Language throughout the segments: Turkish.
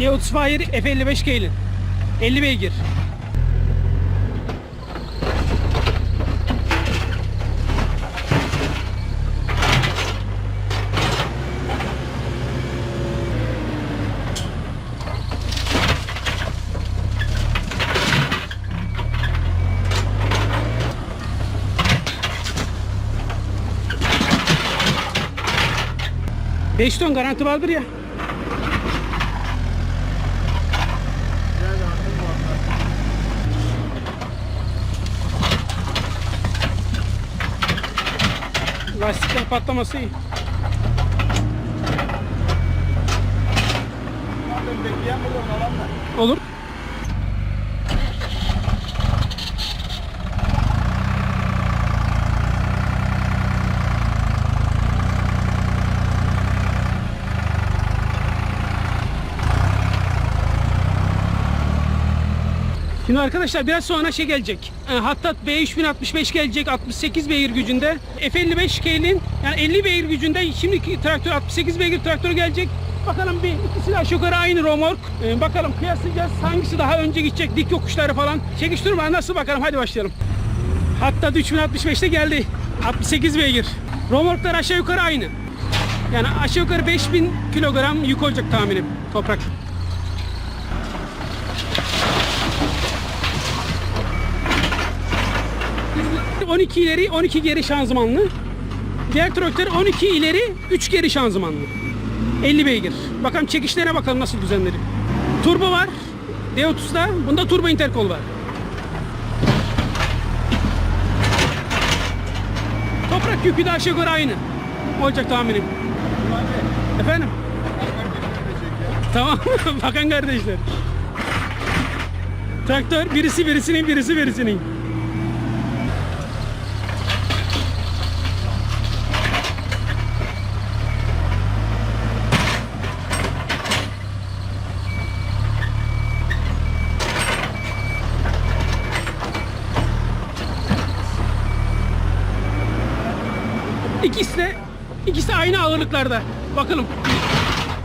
D35 F55 Keylin. 50 beygir. Beş ton garanti vardır ya. Patlaması iyi. Olur. Şimdi arkadaşlar biraz sonra şey gelecek. E, Hattat B3065 gelecek 68 beygir gücünde. F55 K'nin yani 50 beygir gücünde şimdiki traktör 68 beygir traktör gelecek. Bakalım bir ikisi de aşağı yukarı aynı romork. E, bakalım kıyaslayacağız hangisi daha önce gidecek dik yokuşları falan. Çekiştirme nasıl bakalım hadi başlayalım. Hattat 3065'te geldi. 68 beygir. Romorklar aşağı yukarı aynı. Yani aşağı yukarı 5000 kilogram yük olacak tahminim toprak. Hı. 12 ileri 12 geri şanzımanlı. Diğer traktör 12 ileri 3 geri şanzımanlı. 50 beygir. Bakalım çekişlerine bakalım nasıl düzenleri. Turbo var. D30'da. Bunda turbo interkol var. Toprak yükü de aşağı yukarı aynı. Olacak tahminim. Efendim? Tamam. Bakan kardeşler. Traktör birisi birisinin birisi birisinin. İkisi de ikisi aynı ağırlıklarda. Bakalım.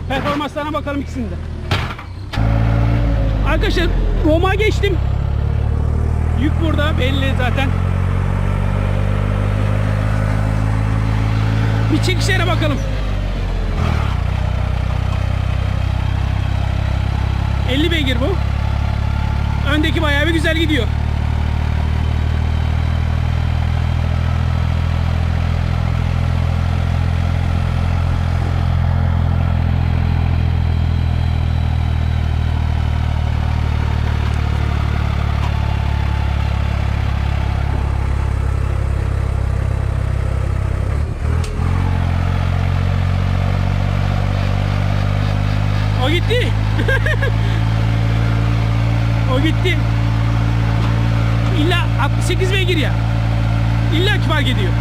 Performanslarına bakalım ikisinde. Arkadaşlar Roma geçtim. Yük burada belli zaten. Bir çekişlere bakalım. 50 beygir bu. Öndeki bayağı bir güzel gidiyor. O gitti. O gitti. İlla 68 beygir ya. İlla ki fark ediyor.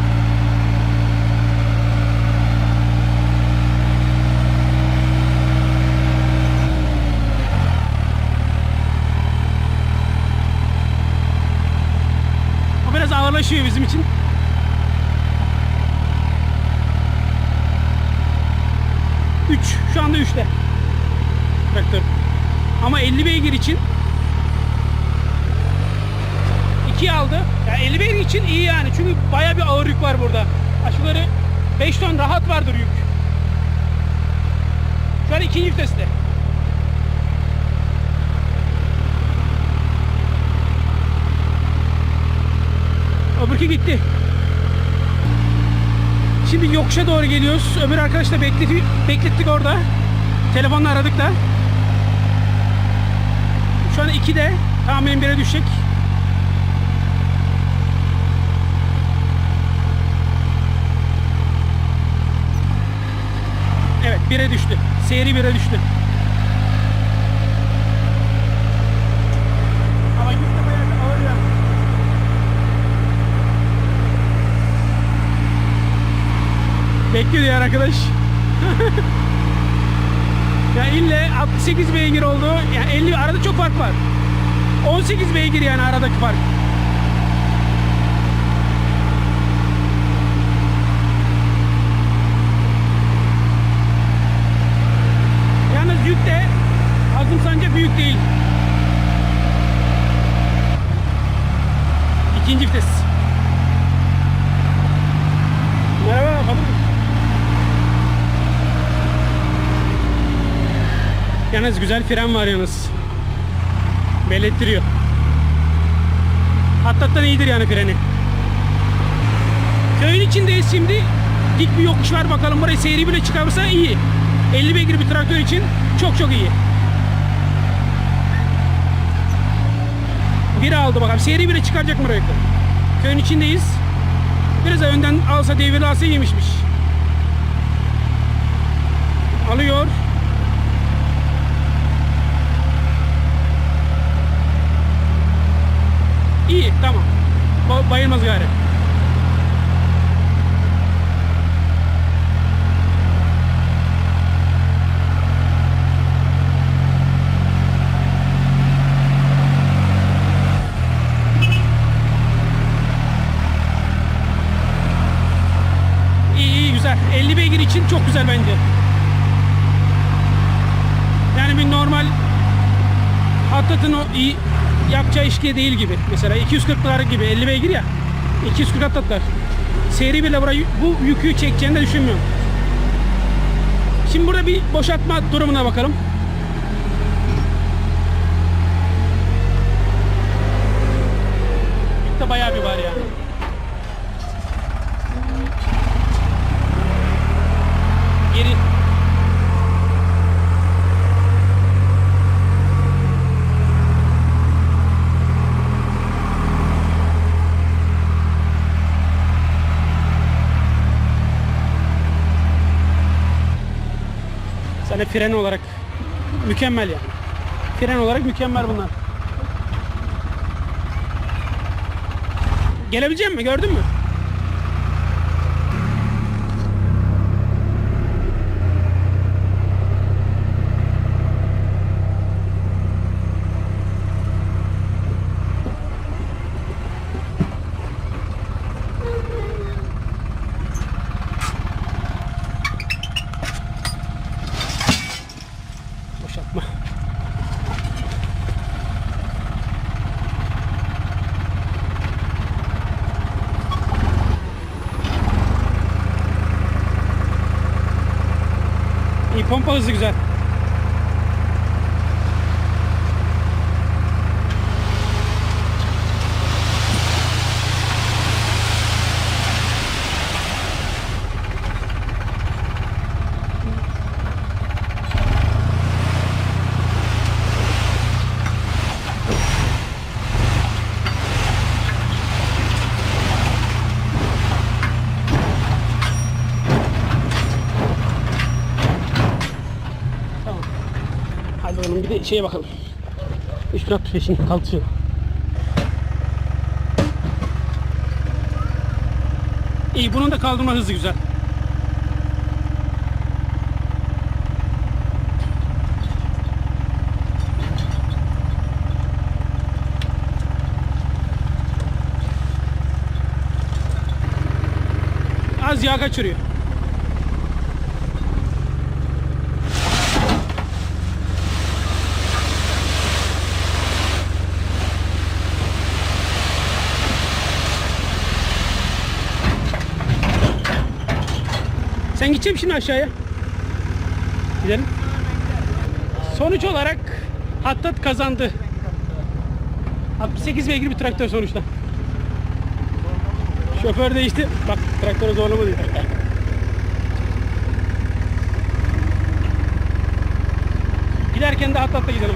O biraz ağırlaşıyor bizim için. Üç. Şu anda 3'te traktör. Ama 50 beygir için 2 aldı. Ya 50 beygir için iyi yani. Çünkü baya bir ağır yük var burada. Aşıları 5 ton rahat vardır yük. Şu an ikinci viteste. Öbürkü gitti. Şimdi yokuşa doğru geliyoruz. Öbür arkadaş da bekletti, beklettik orada. Telefonla aradık da. Şu an 2'de. Tahminim 1'e düşecek. Evet 1'e düştü. Seyri 1'e düştü. Ya. Bekliyor diğer arkadaş. Ya ille 68 beygir oldu. Yani 50 arada çok fark var. 18 beygir yani aradaki fark. Yalnız yük de hazır Yalnız güzel fren var yalnız. Bellettiriyor. Hattattan iyidir yani freni. Köyün içindeyiz şimdi. Dik bir yokuş var bakalım burayı seyri bile çıkarırsa iyi. 50 beygir bir traktör için çok çok iyi. Biri aldı bakalım. Seyri bile çıkaracak mı burayı? Köyün içindeyiz. Biraz önden alsa devirli alsa iyiymişmiş. Alıyor. İyi tamam. Ba- bayılmaz gari. İyi iyi güzel. 50 beygir için çok güzel bence. Yani bir normal Hattat'ın o iyi yapacağı işkiye değil gibi. Mesela 240'lar gibi 50 beygir ya. 240 Hattat'lar. Seri bile burayı bu yükü çekeceğini de düşünmüyorum. Şimdi burada bir boşaltma durumuna bakalım. Yük de bayağı bir var yani. Geri Sana fren olarak mükemmel yani. Fren olarak mükemmel bunlar. Gelebilecek mi? Gördün mü? İyi pompa hızı güzel. Oğlum bir de şeye bakalım. 365'in kalkıyor. İyi bunun da kaldırma hızı güzel. Az yağ kaçırıyor. Sen gideceksin şimdi aşağıya. Gidelim. Sonuç olarak Hattat kazandı. 68 beygir bir traktör sonuçta. Şoför değişti. Bak traktörü zorlama diyor. Giderken de Hattat'ta gidelim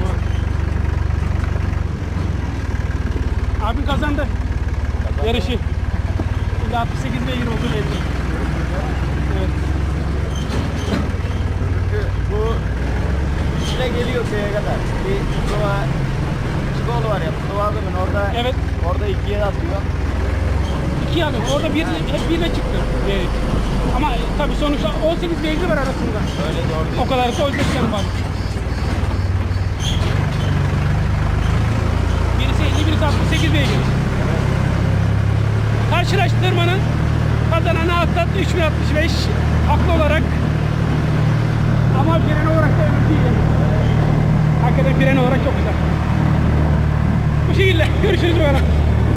abi. Kazandı. Yarışı. Şimdi 68 beygir oldu belli. Evet. Çünkü bu içine geliyor şeye kadar. Bir Mustafa Çikoğlu var ya Mustafa abimin orada Evet. orada ikiye atıyor. İki yanı. Orada bir, hep birle çıktı. Evet. Ama tabii sonuçta 18 beygir var arasında. Öyle doğru değil. O kadar da Özbekistan var. Birisi 50, birisi 68 beygir. Karşılaştırmanın kazananı Atlat 3065 haklı olarak ama fren olarak da öyle değil. Hakikaten fren olarak çok güzel. Bu şekilde görüşürüz böyle.